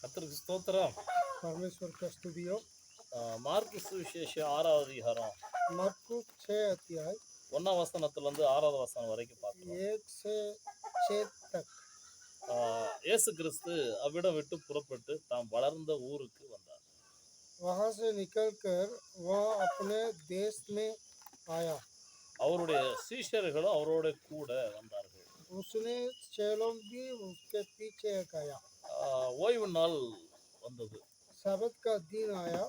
கர்த்தருக்கு ஸ்தோத்திரம் परमेश्वर का स्तुति हो ஆஹ் மார்க்கு சுவிசேஷம் ஆறாவது அதிகாரம் मरकुस छः अध्याय ஒன்னாம் வசனத்துல இருந்து ஆறாவது வசனம் வரைக்கும் பார்க்கலாம் एक से छः तक ஆஹ் இயேசு கிறிஸ்து அவ்விடம் விட்டு புறப்பட்டு தாம் வளர்ந்த ஊருக்கு வந்தார் वहाँ से निकलकर वह अपने देश में आया அவருடைய சீஷர்களும் அவரோட கூட வந்தார்கள் उसने चेलों भी उसके पीछे गया ஆஹ் ஓய்வு நாள் வந்தது. சபத்கா தீனாயா?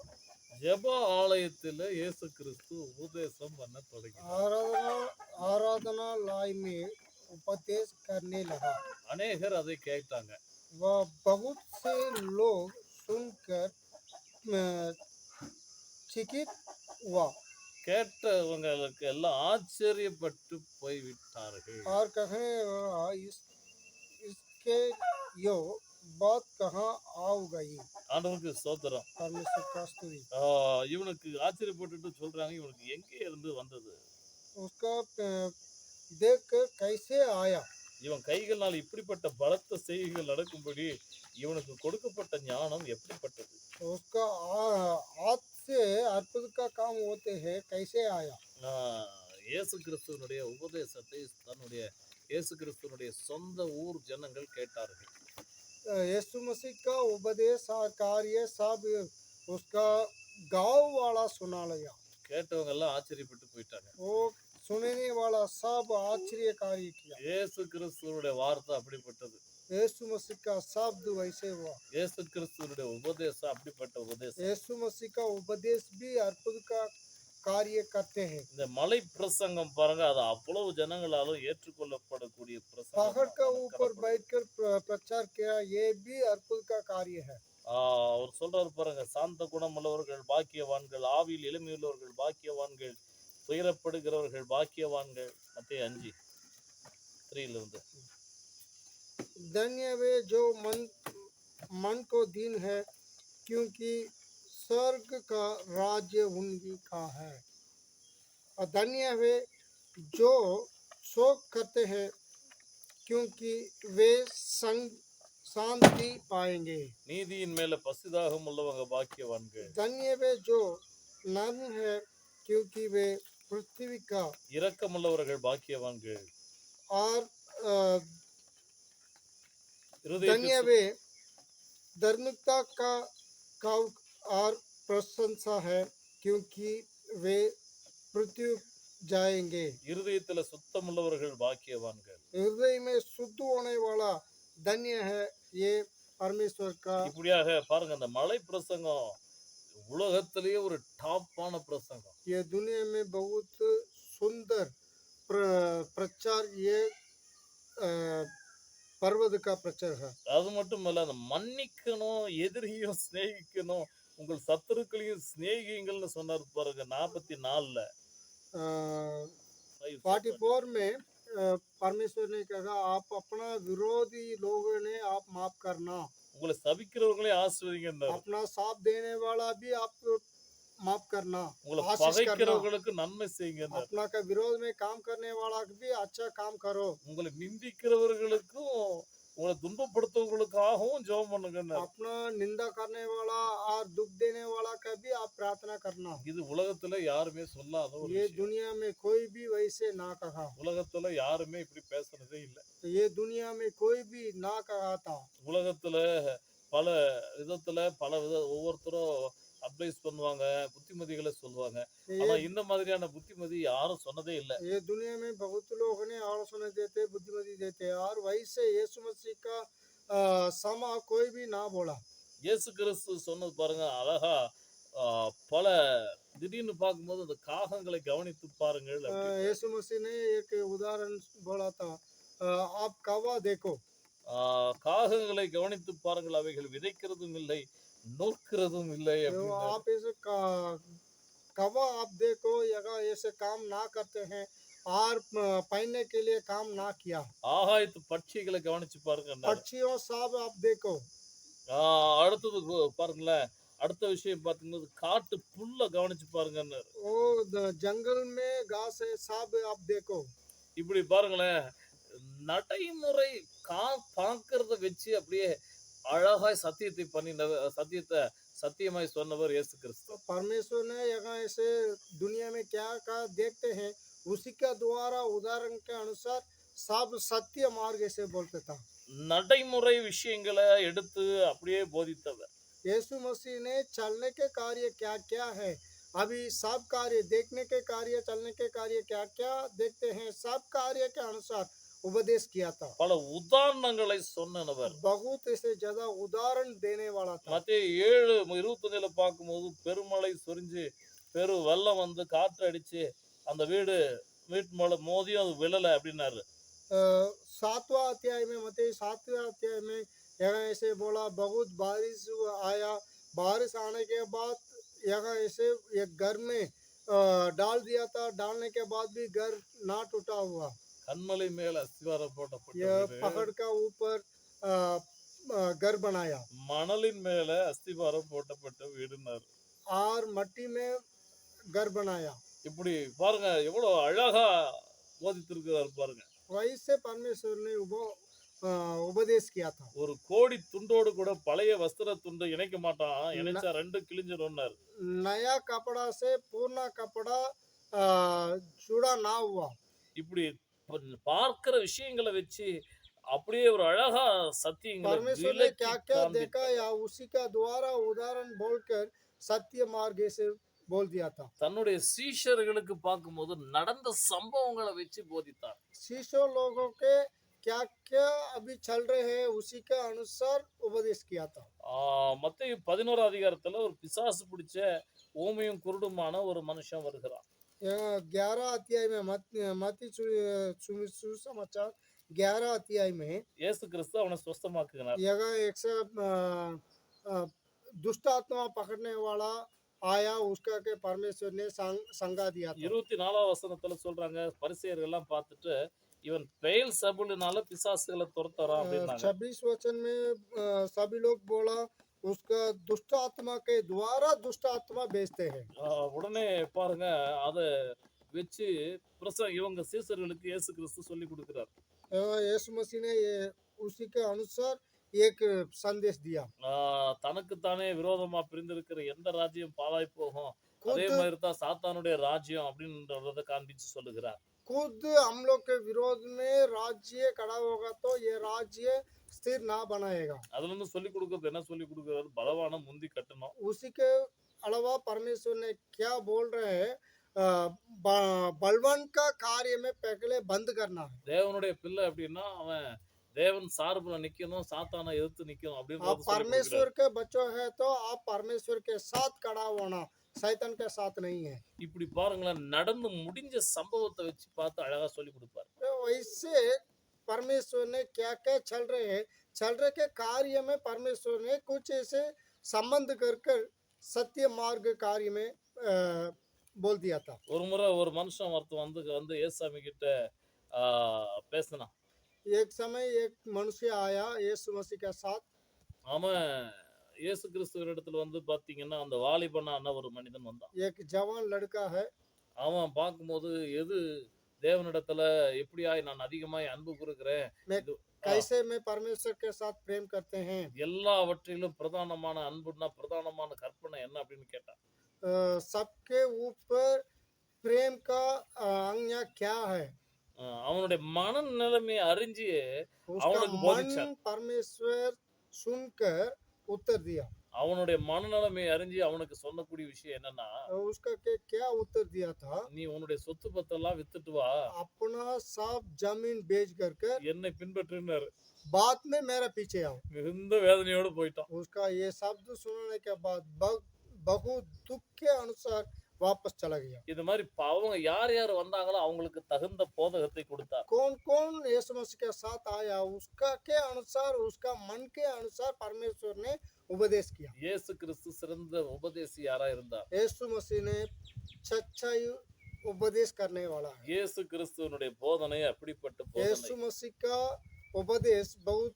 ஜப ஆலயத்தில் இயேசு கிறிஸ்து உபதேசம் பண்ண தொடங்கி ஆராதனா ஆராதனா லாய்மே உபதேஸ் கர்னே அநேகர் அதை கேட்டாங்க. வா பகுத் சே லோக் சுன்கர் சிகித் வா. கேட்டவங்களுக்கு எல்லாம் ஆச்சரியப்பட்டு போய்விட்டார்கள். ஆர் கஹே இஸ்கே யோ इसके यो बात कहाँ आ गई ஆண்டவனுக்கு ஸ்தோத்திரம் परमेश्वर का स्तुति ஆஹ் இவனுக்கு ஆச்சரியப்பட்டுட்டு சொல்றாங்க இவனுக்கு எங்கே இருந்து வந்தது उसका देख कर कैसे आया இவன் கைகளால் இப்படிப்பட்ட பலத்த செய்திகள் நடக்கும்படி இவனுக்கு கொடுக்கப்பட்ட ஞானம் எப்படிப்பட்டது उसका आ- हाथ से अद्भुत का काम होते हैं कैसे आया ஆஹ் இயேசு கிறிஸ்துவனுடைய உபதேசத்தை தன்னுடைய இயேசு கிறிஸ்துவனுடைய சொந்த ஊர் ஜனங்கள் கேட்டார்கள் अ, यीशु मसीह का उपदेश और कार्य सब उसका गांव वाला सुना लिया கேட்டவங்க எல்லாம் ஆச்சரியப்பட்டு போயிட்டாங்க वो सुनने वाला सब आश्चर्य कार्य किया இயேசு கிறிஸ்துவனுடைய வார்த்தை அப்படிப்பட்டது यीशु मसीह का शब्द वैसे हुआ இயேசு கிறிஸ்துவனுடைய உபதேசம் அப்படிப்பட்ட உபதேசம் यीशु मसीह का उपदेश भी अद्भुत का कार्य करते हैं இந்த மலை பிரசங்கம் பாருங்க அது அவ்வளவு ஜனங்களாலும் ஏற்றுக்கொள்ளப்படக்கூடிய पहाड़ का பிரசங்கம் ऊपर बैठकर प्र- प्रचार किया ये भी अद्भुत का कार्य है ஆஹ் அவர் சொல்றாரு பாருங்க சாந்த குணமுள்ளவர்கள் பாக்கியவான்கள் ஆவியில் எளிமையுள்ளவர்கள் பாக்கியவான்கள் துயரப்படுகிறவர்கள் பாக்கியவான்கள் மத்திய அஞ்சு த்ரீல இருந்து धन्य वे जो मन मन को दीन है क्योंकि स्वर्ग का राज्य उन्हीं का है और धन्य वे जो शोक करते हैं क्योंकि वे संग शांति पाएंगे நீதியின் மேல பசிதாகம் உள்ளவங்க பாக்கியவான்கள் धन्य वे जो नर्म है क्योंकि वे पृथ्वी का இரக்கமுள்ளவர்கள் பாக்கியவான்கள் और अ, धन्य இருதயத்தில் वे धार्मिकता का काव और प्रशंसा है क्योंकि वे पृथ्वी जाएंगे இருதயத்துல சுத்தமுள்ளவர்கள் பாக்கியவான்கள் हृदय में शुद्ध होने वाला धन्य है ये परमेश्वर का இப்படியாக பாருங்க அந்த மலை பிரசங்கம் உலகத்திலேயே ஒரு டாப்பான பிரசங்கம் ये दुनिया में बहुत सुंदर प्र, प्रचार ये अ, पर्वत का प्रचार है அது மட்டும் இல்ல அந்த மன்னிக்கணும் எதிரியும் சிநேகிக்கணும் உங்கள் சத்துருக்களையும் சிநேகிங்கள்னு சொன்னார் பாருங்க நாற்பத்தி நாலுல फोर्टी फोर में अ, परमेश्वर ने कहा आप अपना विरोधी लोगों ने आप माफ करना உங்களை சபிக்கிறவர்களே ஆசிர்வதிங்க अपना साथ देने वाला भी आप माफ करना உங்களை ஆசீஸ் கர்னா. பகைக்கிறவர்களுக்கு நன்மை செய்யுங்க अपना का विरोध में काम करने वाला भी अच्छा काम करो உங்களை நிந்திக்கிறவர்களுக்கும் உங்களை துன்பப்படுத்தவங்களுக்காகவும் ஜெபம் பண்ணுங்க अपना निंदा करने वाला और दुख देने वाला का भी आप प्रार्थना करना இது உலகத்துல யாருமே சொல்லாத ஒரு ये விஷயம். दुनिया में कोई भी वैसे ना कहा உலகத்துல யாருமே இப்படி பேசுனதே இல்லை ये दुनिया में कोई भी ना कहा था உலகத்துல பல விதத்துல பல வித ஒவ்வொருத்தரும் அட்வைஸ் பண்ணுவாங்க புத்திமதிகளை சொல்லுவாங்க ஆனா ये இந்த மாதிரியான புத்திமதி யாரும் சொன்னதே இல்லை ये दुनिया में बहुत लोग ने आलोचना देते बुद्धिमती देते और वैसे यीशु मसीह का अ, समा कोई भी ना बोला இயேசு கிறிஸ்து சொன்னது பாருங்க அழகா ஆ, பல திடீர்னு பார்க்கும்போது அந்த காகங்களை கவனித்து பாருங்கள் अ, அப்படின்னு. यीशु मसीह ने एक उदाहरण बोला था अ, आप कौवा देखो ஆ, காகங்களை கவனித்து பாருங்கள் அவைகள் விதைக்கிறதும் இல்லை நோக்கிறதும் இல்லை जो அப்படின்னு. आप इसे का- कौवा आप देखो या ऐसे काम ना करते हैं और अ, पहनने के लिए काम ना किया ஆகாயத்து பட்சிகளை கவனிச்சு பாருங்க पक्षियों सब आप देखो அடுத்தது பா- பாருங்களேன் அடுத்த விஷயம் பார்த்தீங்கன்னா காட்டு புல்ல கவனிச்சு பாருங்கன்னு वो द- जंगल में घास है सब आप देखो இப்படி பாருங்களேன் நடைமுறை கா பார்க்கறத வச்சு அப்படியே அழகாய் சத்தியத்தை பண்ணினவர் சத்தியத்தை சத்தியமாய் சொன்னவர் இயேசு கிறிஸ்து तो परमेश्वर ने यहाँ ऐसे दुनिया में क्या क्या देखते हैं उसी का द्वारा उदाहरण के अनुसार सब सत्य मार्ग से बोलते था நடைமுறை விஷயங்களை எடுத்து அப்படியே போதித்தவர் यीशु मसीह ने चलने के कार्य क्या क्या है अभी सब कार्य देखने के कार्य चलने के कार्य क्या क्या देखते हैं सब कार्य के अनुसार उपदेश किया था பல உதாரணங்களை சொன்னவர் बहुत ऐसे ज्यादा उदाहरण देने वाला था மத்திய ஏழு இருபத்தஞ்சுல பார்க்கும்போது பெருமழை சொரிஞ்சு பெரு வெள்ளம் வந்து காற்று அடிச்சு அந்த வீடு வீட்டு மேல மோதியும் அது விழல அப்படின்னாரு अ, सातवां अध्याय में मतलब सातवें अध्याय में यहाँ ऐसे बोला बहुत बारिश हुआ- आया बारिश आने के बाद यहाँ ऐसे एक घर में अ, डाल दिया था डालने के बाद भी घर ना टूटा हुआ கண்மலை மேல அஸ்திவாரம் போட்டப்பட்டது பகட் கா ஊப்பர் கர்ப்பனாயா மணலின் மேல அஸ்திவாரம் போட்டப்பட்ட வீடுனார். ஆர் மட்டி மே கர்ப்பனாயா இப்படி பாருங்க எவ்வளவு அழகா போதித்திருக்கிறார் பாருங்க. வயசே பரமேஸ்வரனை உபோ உபதேசிக்கியாத்தா. ஒரு கோடி துண்டோடு கூட பழைய வஸ்திர துண்டு இணைக்க மாட்டான். இணைச்சா ரெண்டு கிழிஞ்சிடும்னாரு. நயா கப்படா சே பூர்ணா கப்படா சுடா நாவுவா. இப்படி பார்க்கிற விஷயங்களை வச்சு அப்படியே ஒரு அழகா சத்தியங்களை परमेश्वर ने விளக்கி क्या क्या காண்பித்தார். देखा या उसी का द्वारा उदाहरण बोलकर सत्य मार्ग से बोल दिया था தன்னுடைய சீஷர்களுக்கு பார்க்கும்போது நடந்த சம்பவங்களை வச்சு போதித்தார் शिष्यों लोगों के क्या क्या अभी चल रहे हैं उसी के अनुसार उपदेश किया था ஆஹ் மத்தேயு பதினோரு அதிகாரத்துல ஒரு பிசாசு பிடிச்ச ஊமையும் குருடுமான ஒரு மனுஷன் வருகிறான் यहाँ ग्यारह अध्याय में मत मती सु- सु- सुसमाचार ग्यारह अध्याय में இயேசு கிறிஸ்து அவனை சுஸ்தமாக்குகிறார் यहाँ एक से अ, अ, दुष्ट आत्मा पकड़ने वाला आया उसका के परमेश्वर ने संग, संगा दिया था இருபத்தி நாலாம் வசனத்துல சொல்றாங்க பரிசெயர்கள் எல்லாம் பார்த்துட்டு இவன் பெயல் சபுலினால பிசாசுகளை துரத்துறான் அப்படின்னாங்க छब्बीस वचन में अ, सभी लोग बोला उसका दुष्ट आत्मा के द्वारा दुष्ट आत्मा बेचते हैं ஆஹ் உடனே பாருங்க அத வச்சு பிரச இவங்க சீசர்களுக்கு இயேசு கிறிஸ்து சொல்லி கொடுக்கிறார் अ, यीशु मसीह ने ये उसी के अनुसार एक संदेश दिया ஆஹ் தனக்குத்தானே விரோதமா பிரிந்திருக்கிற எந்த ராஜ்யம் பாழாய் போகும் அதே खुद மாதிரி தான் சாத்தானுடைய ராஜ்யம் அப்படின்றத காண்பிச்சு சொல்லுகிறார் खुद हम लोग के विरोध में राज्य खड़ा होगा तो ये राज्य स्थिर ना बनाएगा அதுல இருந்து சொல்லி கொடுக்கறது என்ன சொல்லி கொடுக்கறது பலவான முந்தி கட்டணும் उसी के अलावा परमेश्वर ने क्या बोल रहे हैं अ, ब- बलवान का कार्य में पहले बंद करना है தேவனுடைய பிள்ளை அப்படின்னா அவன் தேவன் சார்புல நிக்கணும் சாத்தானை எதிர்த்து நிக்கணும் आप அப்படின்னு परमेश्वर के बच्चों है तो आप परमेश्वर के साथ खड़ा होना शैतान के साथ नहीं है இப்படி பாருங்களேன் நடந்து முடிஞ்ச சம்பவத்தை வச்சு பார்த்து அழகா சொல்லி கொடுப்பாரு तो वैसे परमेश्वर ने क्या क्या चल रहे हैं चल रहे के कार्य में परमेश्वर ने कुछ ऐसे संबंध कर कर सत्य मार्ग कार्य में अ, बोल दिया था ஒரு முறை ஒரு மனுஷன் ஒருத்தன் வந்து வந்து ஏசாமி கிட்ட ஆஹ் பேசினான் एक समय एक मनुष्य आया यीशु मसीह के साथ அவன் இயேசு கிறிஸ்துவின் இடத்துல வந்து பாத்தீங்கன்னா அந்த வாலிபனான ஒரு மனிதன் வந்தான் एक जवान लड़का है அவன் பார்க்கும்போது எது தேவனிடத்துல எப்படியா நான் அதிகமாய் அன்பு கூறுகிறேன்? பரமேஸ்வர் எல்லாவற்றிலும் பிரதானமான அன்புன்னா பிரதானமான கற்பனை என்ன அப்படின்னு கேட்டா? சப்கே ஊப்பர் பிரேம் கா அஞ்ஞா கியா ஹே? அவனுடைய மன நிலைமை அறிஞ்சு அவனுக்கு பரமேஸ்வர் சுன்கர் உத்தர் தியா. அவனுடைய மனநிலைமையை அறிஞ்சு அவனுக்கு சொல்லக்கூடிய விஷயம் என்னன்னா और उसका के क्या उत्तर दिया था நீ உன்னுடைய சொத்து பத்தெல்லாம் வித்துட்டு வா अपना सब जमीन बेच कर कर என்னை பின்பற்றினாரு बाद में मेरा पीछे आओ மிகுந்த வேதனையோடு போயிட்டான் उसका ये शब्द सुनने के बाद ब- बहुत दुख के अनुसार वापस चला गया இது மாதிரி ப- அவங்க யார் யார் வந்தாங்களோ அவங்களுக்கு தகுந்த போதகத்தை கொடுத்தார் कौन कौन यीशु मसीह के साथ आया उसका के अनुसार उसका मन के अनुसार परमेश्वर ने उपदेश किया இயேசு கிறிஸ்து சிறந்த உபதேசி யாரா இருந்தார் यीशु मसीह ने सच्चाई उपदेश करने वाला है இயேசு கிறிஸ்துவனுடைய போதனை அப்படிப்பட்ட यीशु போதனை मसीह का उपदेश बहुत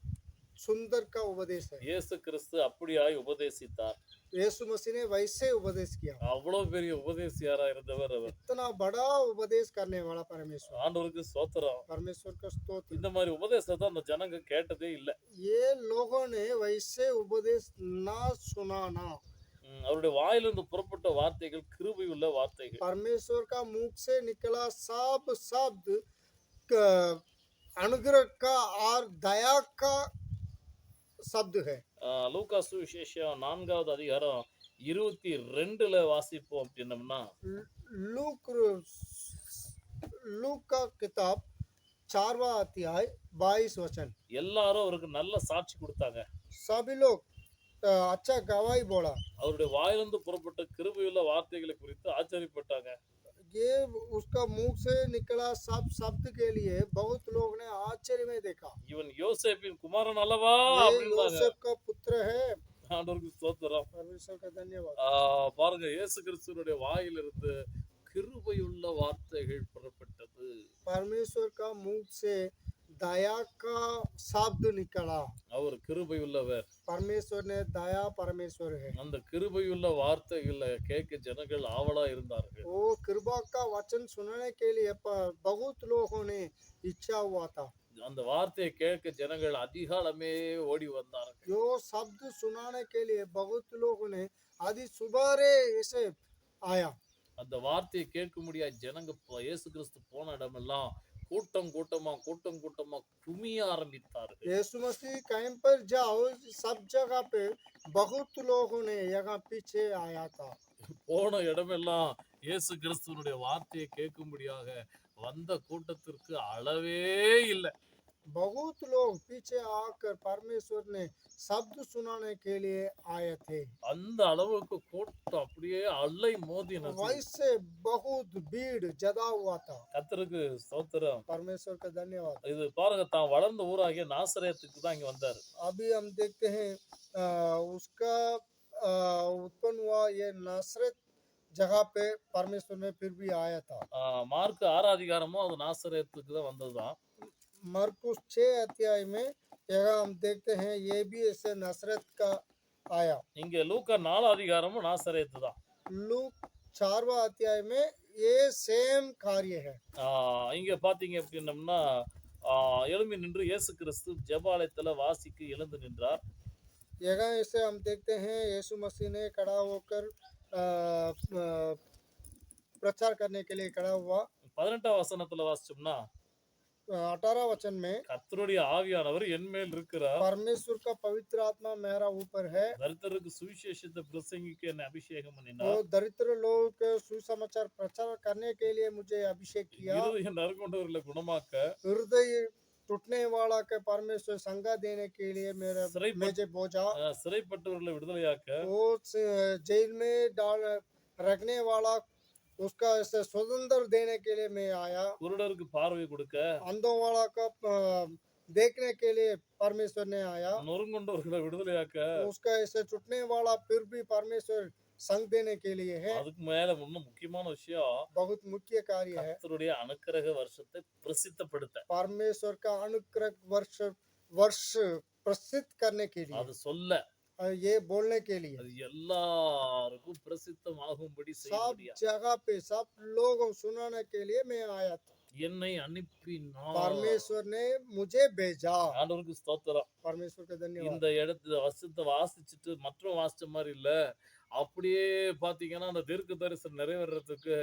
सुंदर का उपदेश है இயேசு கிறிஸ்து அப்படியாய் உபதேசித்தார் यीशु मसीह ने वैसे उपदेश किया அவ்வளவு பெரிய உபதேசியாரா இருந்தவர் அவர் इतना बड़ा उपदेश करने वाला परमेश्वर ஆண்டவருக்கு ஸ்தோத்திரம் परमेश्वर का स्तोत्र இந்த மாதிரி உபதேசத்தை அந்த ஜனங்க கேட்டதே இல்ல ये लोगों ने वैसे उपदेश ना सुना ना ம், அவருடைய வாயிலிருந்து புறப்பட்ட வார்த்தைகள் கிருபை உள்ள வார்த்தைகள் परमेश्वर का मुख से निकला सब शब्द क- अनुग्रह का और दया का शब्द है ஆஹ், லூக்கா சுவிசேஷம் நான்காவது அதிகாரம் இருபத்தி ரெண்டுல வாசிப்போம் அப்படின்னம்னா लूक लूक का किताब चारवा अध्याय बाईस वचन எல்லாரும் அவருக்கு நல்ல சாட்சி கொடுத்தாங்க सभी लोग अ, अच्छा गवाही बोला அவருடைய வாயிலிருந்து புறப்பட்ட கிருபையுள்ள வார்த்தைகளை குறித்து ஆச்சரியப்பட்டாங்க ये उसका मुंह से निकला सब शब्द के लिए बहुत लोग ने आश्चर्य में देखा இவன் யோசேப்பின் குமாரன் அல்லவா ये அப்படின்னாங்க योसेफ का पुत्र है ஆண்டவருக்கு ஸ்தோத்திரம் परमेश्वर का धन्यवाद ஆஹ், பாருங்க இயேசு கிறிஸ்துவனுடைய வாயிலிருந்து கிருபையுள்ள வார்த்தைகள் புறப்பட்டது परमेश्वर का मुंह से दया का शब्द निकला அவர் கிருபையுள்ளவர் परमेश्वर ने दया परमेश्वर है அந்த கிருபையுள்ள வார்த்தைகளை கேட்க ஜனங்கள் ஆவலா இருந்தார்கள் वो कृपा का वचन सुनने के लिए प- बहुत लोगों ने इच्छा हुआ था அந்த வார்த்தையை கேட்க ஜனங்கள் அதிகாலமே ஓடி வந்தார்கள் जो शब्द सुनाने के लिए बहुत लोगों ने आदि सुबह ऐसे आया அந்த வார்த்தையை கேட்க முடியாத ஜனங்க போ- இயேசு கிறிஸ்து போன இடமெல்லாம் கூட்டம் கூட்டமா கூட்டம் கூட்டமா குமிய ஆரம்பித்தார்கள் यीशु मसीह कहीं पर जाओ सब जगह पे बहुत लोगों ने यहाँ पीछे आया था போன இடமெல்லாம் இயேசு கிறிஸ்துவனுடைய வார்த்தையை கேட்கும்படியாக வந்த கூட்டத்திற்கு அளவே இல்லை बहुत लोग पीछे आकर परमेश्वर ने शब्द सुनाने के लिए आए थे அந்த அளவுக்கு கூட்டம் அப்படியே அலை மோதினது वैसे बहुत भीड़ जदा हुआ था கத்தருக்கு ஸ்தோத்திரம் परमेश्वर का धन्यवाद இது பாருங்க தான் வளர்ந்த ஊராகிய நாசரேத்துக்கு தான் இங்க வந்தாரு अभी हम देखते हैं अ, उसका अ, उत्पन्न हुआ ये नासरत जगह पे परमेश्वर ने फिर भी आया था ஆஹ் மார்க் ஆறாம் அதிகாரமும் அது நாசரேத்துக்கு தான் வந்ததுதான் मरकुस छः अध्याय में यहाँ हम देखते हैं ये भी ऐसे नसरत का आया இங்க லூக்கா நாலாம் அதிகாரமும் நாசரேத்து தான் लूक चारवा अध्याय में ये सेम कार्य है ஆஹ் இங்க பாத்தீங்க அப்படின்னம்னா ஆஹ் எழும்பி நின்று இயேசு கிறிஸ்து ஜெபாலயத்துல வாசிக்கு எழுந்து நின்றார் यहाँ ऐसे हम देखते हैं यीशु मसीह ने खड़ा होकर अ, अ, प्रचार करने के लिए खड़ा हुआ பதினெட்டாம் வசனத்துல வாசிச்சோம்னா अठारह वचन में கர்த்தருடைய ஆவியானவர் என் மேல் இருக்கிறார் परमेश्वर का पवित्र आत्मा मेरा ऊपर है தரித்திரருக்கு சுவிசேஷத்தை பிரசங்கிக்க என்னை அபிஷேகம் वो பண்ணினார் दरिद्र लोगों के सुसमाचार प्रचार करने के लिए मुझे अभिषेक किया இருதய நறுகொண்டவர்களை குணமாக்க हृदय टूटने वाला के परमेश्वर संगा देने के लिए मेरा सिर्फ- मेजे बोझा ஆஹ் சிறைப்பட்டவர்களை விடுதலையாக்க वो स- जेल में डाल रखने वाला उसका ऐसे स्वतंत्र देने के लिए मैं आया குருடருக்கு பார்வை கொடுக்க अंधों वाला का अ, देखने के लिए परमेश्वर ने आया நொறுங்கொண்டவர்களை விடுதலையாக்க उसका ऐसे टूटने वाला फिर भी परमेश्वर संग देने के लिए है அதுக்கு மேல இன்னும் முக்கியமான விஷயம் बहुत मुख्य कार्य है கர்த்தருடைய அனுக்கிரக வருஷத்தை பிரசித்தப்படுத்த परमेश्वर का अनुग्रह वर्ष वर्ष प्रसिद्ध करने के लिए அது சொல்ல और ये बोलने के लिए அது எல்லாருக்கும் பிரசித்தமாகும்படி செய்ய सब முடியாது जगह पे सब लोगों सुनाने के लिए मैं आया था என்னை அனுப்பினார் परमेश्वर ने मुझे भेजा ஆண்டவருக்கு ஸ்தோத்திரம் परमेश्वर का धन्यवाद இந்த இடத்துல வசத்தை வாசிச்சுட்டு மற்ற வாசிச்ச மாதிரி இல்ல அப்படியே பாத்தீங்கன்னா அந்த தீர்க்க தரிசனம் நிறைவேறதுக்கு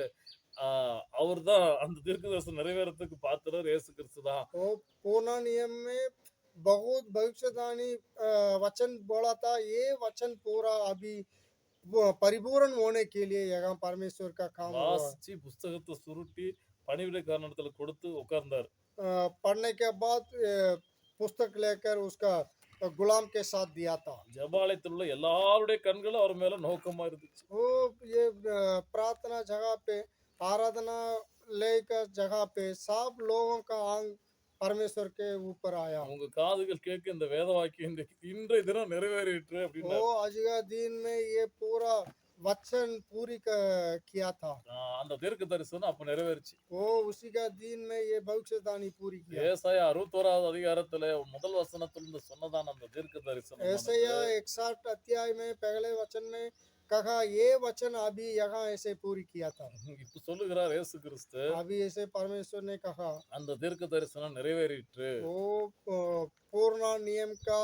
ஆஹ் அவர் தான் அந்த தீர்க்க தரிசனம் நிறைவேறதுக்கு பாத்திரர் இயேசு கிறிஸ்து தான் वो पूर्ण नियम में बहुत भविष्यवाणी अ, वचन बोला था ये वचन पूरा अभी वो परिपूर्ण होने के लिए यहाँ परमेश्वर का काम हुआ வாசிச்சு புஸ்தகத்தை சுருட்டி பணிவிடைக்காரனிடத்துல கொடுத்து உட்கார்ந்தார் अ, पढ़ने के बाद अ, पुस्तक लेकर उसका गुलाम के साथ दिया था ஜபாலயத்தில் உள்ள எல்லாருடைய கண்களும் அவர் மேல நோக்கமா இருந்துச்சு वो ये अ, प्रार्थना जगह पे आराधना लेकर जगह पे सब लोगों का आंग परमेश्वर के ऊपर आया உங்க காதுகள் கேட்க இந்த வேத வாக்கியம் இன்றைக்கு இன்றைய தினம் நிறைவேறிற்று அப்படின்னா वो आज का दिन में ये पूरा वचन पूरी क- किया था ஆஹ் அந்த தீர்க்க தரிசனம் அப்ப நிறைவேறுச்சு वो उसी का दिन में ये भविष्यवाणी पूरी किया ஏசாயா அறுபத்தோராவது அதிகாரத்துல முதல் வசனத்திலிருந்து சொன்னதான அந்த தீர்க்க தரிசனம் ऐसे या इकसठ अध्याय में पहले वचन में कहा ये वचन अभी यहाँ ऐसे पूरी किया था இப்ப சொல்லுகிறார் இயேசு கிறிஸ்து अभी ऐसे परमेश्वर ने कहा அந்த தீர்க்க தரிசனம் நிறைவேறிற்று वो अ, पूर्ण नियम का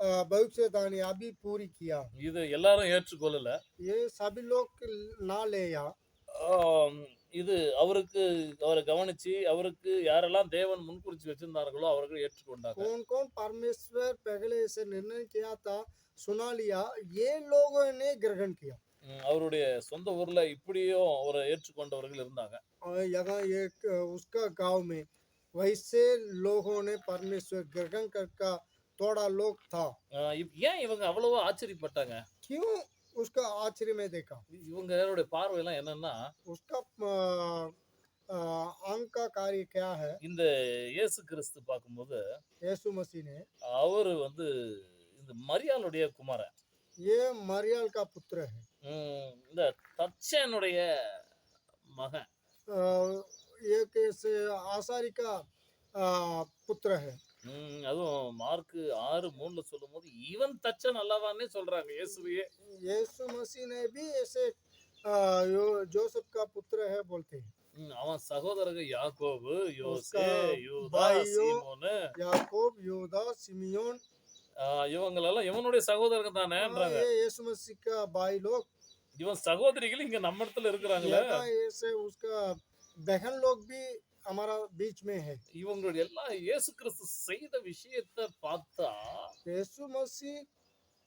अ, भविष्यवाणी अभी पूरी किया இது எல்லாரும் ஏற்றுக்கொள்ளல ये सभी लोग ना लेया ஆம், இது அவருக்கு அவரை கவனிச்சு அவருக்கு யாரெல்லாம் தேவன் முன்குறிச்சு வச்சிருந்தார்களோ அவர்கள் ஏற்றுக்கொண்டாங்க कौन कौन परमेश्वर पहले से निर्णय किया था सुना लिया ये लोगों ने ग्रहण किया ம், அவருடைய சொந்த ஊர்ல இப்படியும் அவரை ஏற்றுக்கொண்டவர்கள் இருந்தாங்க और यहाँ एक अ, उसका गांव में वैसे लोगों ने परमेश्वर ग्रहण करके थोड़ा लोग था ஆஹ் இவ்- ஏன் இவங்க அவ்வளவோ ஆச்சரியப்பட்டாங்க क्यों उसका आश्चर्य में देखा இவங்களுடைய பார்வையெல்லாம் என்னன்னா उसका अ, अ, अंक का कार्य क्या है இந்த இயேசு கிறிஸ்து பார்க்கும்போது यीशु मसीह ने அவரு வந்து இந்த மரியாளுடைய குமாரன் ये मरियल का पुत्र है ம், இந்த தச்சனுடைய மகன் अ, एक ऐसे आसारी का अ, पुत्र है ம், அதுவும் மார்க் ஆறு மூணுல சொல்லும் போது இவன் தச்சன் அல்லவான்னே சொல்றாங்க இயேசுவையே यीशु मसीह ने भी ऐसे अ, यो- जोसेफ का पुत्र है बोलते हैं ம், அவன் சகோதரர்கள் யாக்கோபு யோசே उसका யூதா भाइयों சீமோனு याकूब यूदा सिमियोन ஆஹ் இவங்களெல்லாம் இவனுடைய சகோதரர்கள் தானேன்றாங்க ये यीशु मसीह का भाई लोग இவன் சகோதரிகள் இங்க நம்ம இடத்துல இருக்கிறாங்களே यहाँ ऐसे उसका बहन लोग भी हमारा बीच में है இவங்களுடைய எல்லாம் இயேசு கிறிஸ்து செய்த விஷயத்தை பார்த்தா यीशु मसीह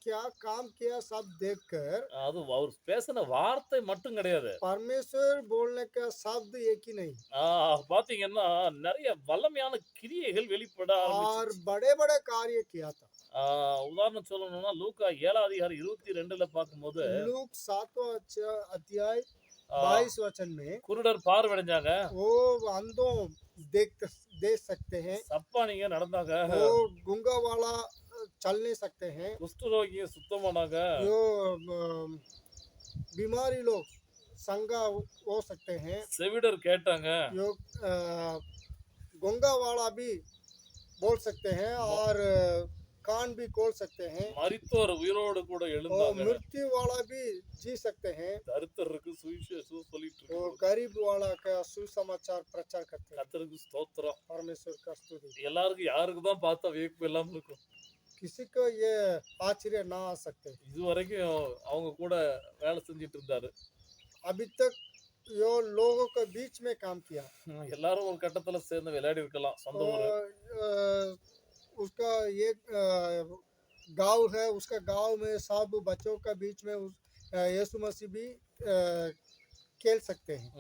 क्या काम किया सब देखकर அது அவர் பேசின வார்த்தை மட்டும் கிடையாது परमेश्वर बोलने का शब्द एक ही नहीं ஆஹ் பாத்தீங்கன்னா நிறைய வல்லமையான கிரியைகள் வெளிப்பட और ஆரம்பிச்சு बड़े बड़े कार्य किया था ஆஹ் உதாரணம் சொல்லணும்னா லூக்கா ஏழாம் அதிகாரம் இருபத்தி ரெண்டுல பார்க்கும்போது लूक सातवां अध्याय- अध्याय ஆஹ், बाईस वचन में குருடர் பார்வையடைஞ்சாங்க वो अंधों देख देख सकते हैं சப்பானிங்க நடந்தாங்க वो गुंगा वाला चल नहीं सकते हैं குஷ்டரோகிய சுத்தமானாங்க जो अम, बीमारी लोग संगा हो सकते हैं செவிடர் கேட்டாங்க जो अ, गुंगा वाला भी बोल सकते हैं और अ, कान भी खोल सकते हैं மரித்தோர் உயிரோடு கூட और எழுந்தாங்க मृत्यु वाला भी जी सकते हैं தரித்திரருக்கு சுவிசேஷம் சொல்லிட்டு वो இருக்கோம். गरीब वाला का सुसमाचार प्रचार करते हैं கர்த்தருக்கு ஸ்தோத்திரம் परमेश्वर का स्तुति எல்லாருக்கும் யாருக்கு தான் பார்த்தா வியப்பு இல்லாம இருக்கும் किसी को ये आश्चर्य ना आ सकते இது வரைக்கும் அவங்க கூட வேலை செஞ்சுட்டு இருந்தாரு अभी तक यो लोगों के बीच में काम किया ஹம், எல்லாரும் ஒரு கட்டத்துல சேர்ந்து விளையாடி இருக்கலாம் சொந்த ஊரு और अ, उसका ये गाँव है उसका गाँव में सब बच्चों का बीच में यीशु मसीह भी खेल सकते हैं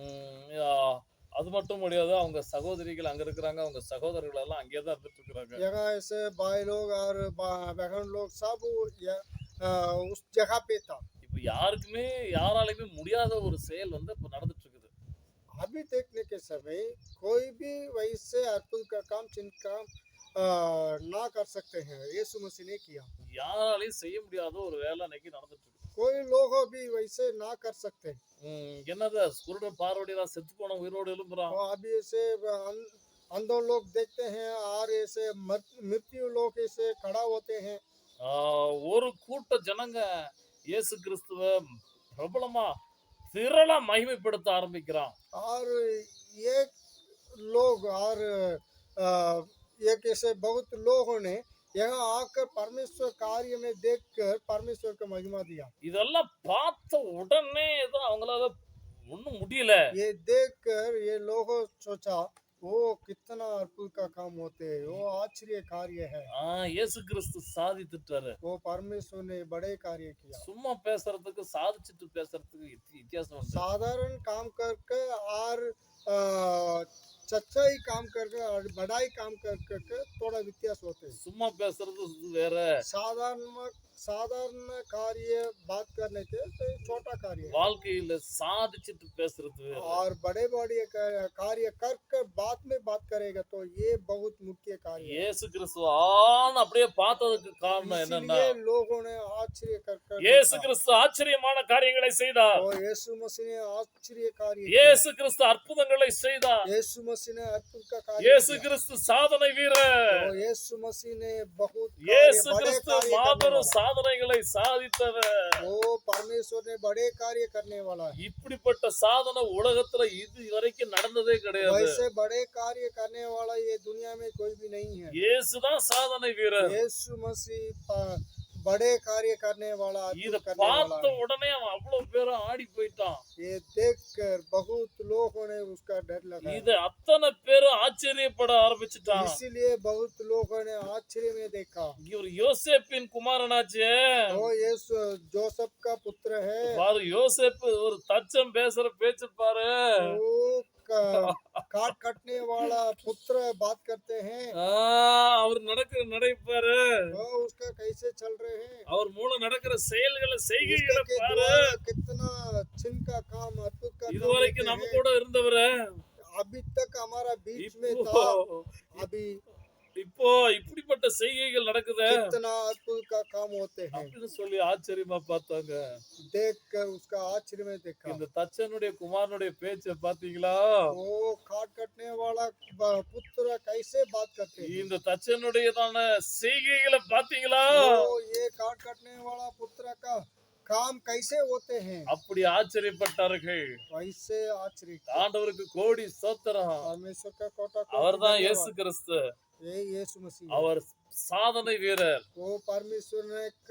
அது மட்டும் முடியாது அவங்க சகோதரிகள் அங்க இருக்கிறாங்க அவங்க சகோதரர்கள் எல்லாம் அங்கே தான் இருந்துட்டு இருக்கிறாங்க ஏன்னா ऐसे भाई लोग और बहन लोग सब उस जगह पे था இப்போ யாருக்குமே யாராலையுமே முடியாத ஒரு செயல் வந்து இப்போ நடந்துட்டு இருக்குது अभी देखने के समय कोई भी वैसे अद्भुत का काम चिन्ह काम ना कर सकते हैं यीशु मसीह ने किया யாராலையும் செய்ய முடியாத ஒரு வேலை இன்னைக்கு நடந்துட்டு இருக்கு कोई लोग भी वैसे ना कर सकते ஹம், என்னது குருடன் பார்வடியெல்லாம் செத்து போன உயிரோடு எழும்புறான் और अभी ऐसे अं- अंधों लोग देखते हैं और ऐसे मृत- मृत्यु लोग ऐसे खड़ा होते हैं ஆஹ், ஒரு கூட்ட ஜனங்க இயேசு கிறிஸ்துவ பிரபலமா திரளா மகிமைப்படுத்த ஆரம்பிக்கிறான் और ये लोग और अ, एक ऐसे बहुत लोगों ने यहाँ आकर परमेश्वर कार्य में देखकर परमेश्वर को महिमा दिया இதெல்லாம் பார்த்த உடனே தான் அவங்களால ஒண்ணும் முடியல ये देखकर ये लोगों सोचा वो कितना अद्भुत का काम होते हैं वो आश्चर्य कार्य है ஆஹ் இயேசு கிறிஸ்து சாதித்துட்டாரு वो परमेश्वर ने बड़े कार्य किया சும்மா பேசுறதுக்கு சாதிச்சுட்டு பேசுறதுக்கு வித்தி- வித்தியாசம் உண்டு साधारण काम करके और अ, सच्चाई काम करके और बड़ाई काम कर करके थोड़ा व्यत्यास होते हैं சும்மா பேசுறது வேற साधारण साधारण कार्य बात करने के तो ये छोटा कार्य है வாழ்க்கையில சாதிச்சிட்டு பேசுறது வேற और बड़े बड़े क- कार्य कर कर बाद में बात करेगा तो ये बहुत मुख्य कार्य है இயேசு கிறிஸ்து ஆன்னு அப்படியே பார்த்ததுக்கு காரணம் என்னன்னா इसलिए लोगों ने आश्चर्य कर कर இயேசு देखा। கிறிஸ்து ஆச்சரியமான காரியங்களை செய்தார் और यीशु मसीह ने आश्चर्य कार्य किया। இயேசு கிறிஸ்து அற்புதங்களை செய்தார் यीशु मसीह ने अद्भुत का कार्य இயேசு किया। கிறிஸ்து சாதனை வீரர் और यीशु मसीह ने बहुत कार्य, இயேசு बड़े கிறிஸ்து कार्य करने மாபெரும் वाला சாதனைகளை சாதித்தவர் वो परमेश्वर ने बड़े कार्य करने वाला है இப்படிப்பட்ட சாதனை உலகத்துல இது வரைக்கும் நடந்ததே கிடையாது वैसे बड़े कार्य करने वाला ये दुनिया में कोई भी नहीं है இயேசுதான் சாதனை வீரர் यीशु मसीह प- बड़े कार्य करने वाला இத अद्भुत करने वाला பார்த்த है। உடனே அவன் அவ்வளவு பேரும் ஆடி போயிட்டான் ये देखकर बहुत लोगों ने उसका डर लगा இத அத்தனை பேரும் ஆச்சரியப்பட ஆரம்பிச்சுட்டான் इसीलिए बहुत लोगों ने आश्चर्य में देखा இவர் யோசேப்பின் குமாரனாச்சே वो ये जोसफ का पुत्र है பாரு யோசேப்பு ஒரு தச்சம் பேசுற பேச்சு பாரு वो क- काट कटने वाला पुत्र बात करते हैं ஆ, அவர் நடக்கிற நடை பாரு वो उसका कैसे चल रहे हैं அவர் மூலம் நடக்கிற செயல்களை उसके செய்கைகளை के பாரு द्वारा कितना छिन का काम अद्भुत का काम இதுவரைக்கும் होते நம்ம हैं। கூட இருந்தவரு अभी तक हमारा बीच में இப்போ था अभी இப்போ இப்படிப்பட்ட செய்கைகள் நடக்குது कितना अद्भुत का काम होते हैं அப்படின்னு சொல்லி ஆச்சரியமா பார்த்தாங்க देख कर उसका आश्चर्य में देखा இந்த தச்சனுடைய குமாரனுடைய பேச்ச பாத்தீங்களா वो काट कटने वाला ब- पुत्र कैसे बात करते हैं இந்த தச்சனுடையதான செய்கைகளை பாத்தீங்களா वो ये काट कटने वाला पुत्र का काम कैसे होते हैं அப்படி ஆச்சரியப்பட்டார்கள் वैसे आश्चर्य किया। ஆண்டவருக்கு கோடி ஸ்தோத்திரம் परमेश्वर का कोटा को அவர்தான் धन्यवाद। இயேசு கிறிஸ்து ये यीशु मसीह है। அவர் சாதனை வீரர் वो परमेश्वर ने एक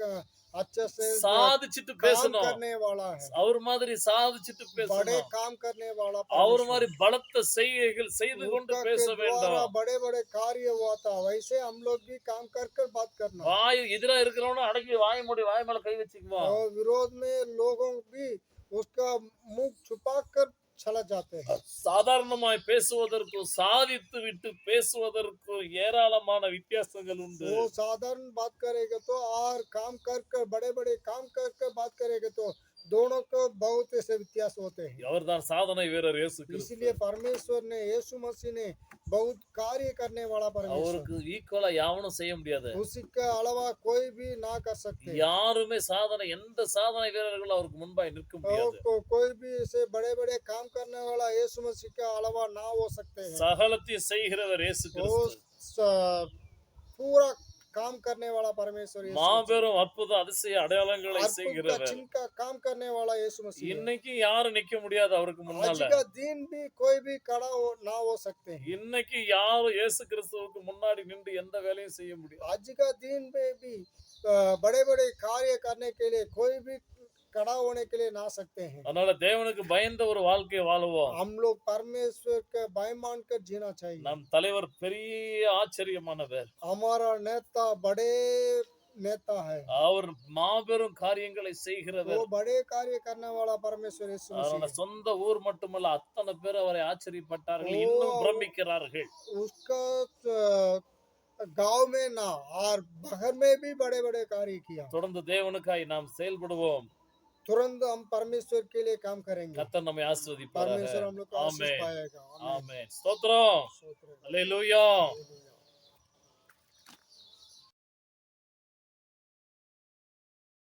अच्छा से சாதிச்சிட்டு काम பேசணும் करने वाला है அவர் மாதிரி சாதிச்சிட்டு बड़े பேசணும் काम करने वाला அவர் परमेश्वर। மாதிரி பலத்த செய்கைகள் செய்து கொண்டு उनका பேச के द्वारा வேண்டும் बड़े बड़े कार्य हुआ था वैसे हम लोग भी काम कर कर बात करना வாய் எதிரா இருக்கிறவன அடக்கி வாய் மூடி வாய் மேல கை வச்சுக்குவான் और विरोध में लोगों भी उसका मुख छुपा कर चला जाते हैं சாதாரணமாய் பேசுவதற்கு சாதித்து விட்டு பேசுவதற்கு ஏராளமான வித்தியாசங்கள் உண்டு. சாதாரண பாத் கரேகா ஆர் காம் கர் படை படை காம் கர் பாத் கரேகா दोनों को बहुत ऐसे व्यत्यास होते हैं அவர்தான் சாதனை வீரர் இயேசு கிறிஸ்து इसलिए परमेश्वर ने यीशु मसीह ने बहुत कार्य करने वाला परमेश्वर அவருக்கு ஈக்குவலா யாவனும் செய்ய முடியாது उसी के अलावा कोई भी ना कर सकते யாருமே சாதனை எந்த சாதனை வீரர்களும் அவருக்கு முன்பாய் நிற்க और முடியாது को, कोई भी ऐसे बड़े बड़े काम करने वाला यीशु मसीह के अलावा ना हो सकते हैं சகலத்தையும் செய்கிறவர் இயேசு वो கிறிஸ்து स- पूरा काम करने वाला परमेश्वर यीशु मसीह। மாபெரும் அற்புத அதிசய அடையாளங்களை अद्भुत का செய்கிறவர் जिनका काम करने वाला यीशु मसीह है। இன்னைக்கு யாரும் நிக்க முடியாது அவருக்கு आज முன்னால का दिन भी कोई भी खड़ा हो ना हो सकते हैं இன்னைக்கு யாரும் இயேசு கிறிஸ்துவுக்கு முன்னாடி நின்று எந்த வேலையும் செய்ய முடியாது आज का दिन में भी बड़े बड़े कार्य करने के लिए कोई भी खड़ा होने के लिए ना सकते हैं அதனால தேவனுக்கு பயந்த ஒரு வாழ்க்கையை வாழுவோம் हम लोग परमेश्वर का भय मान कर जीना चाहिए நம் தலைவர் பெரிய ஆச்சரியமானவர் हमारा नेता बड़े नेता है அவர் மாபெரும் காரியங்களை वो செய்கிறவர் बड़े कार्य करने वाला परमेश्वर यीशु मसीह அவரோட है। சொந்த ஊர் மட்டுமல்ல அத்தனை பேர் அவரை ஆச்சரியப்பட்டார்கள் ஓ. இன்னும் பிரமிக்கிறார்கள் उसका अ, गांव में ना और बहर में भी बड़े बड़े कार्य किया தொடர்ந்து தேவனுக்காய் நாம் செயல்படுவோம் तुरंत हम परमेश्वर के लिए काम करेंगे। हमें परमेश्वर हम लोग स्तोत्र।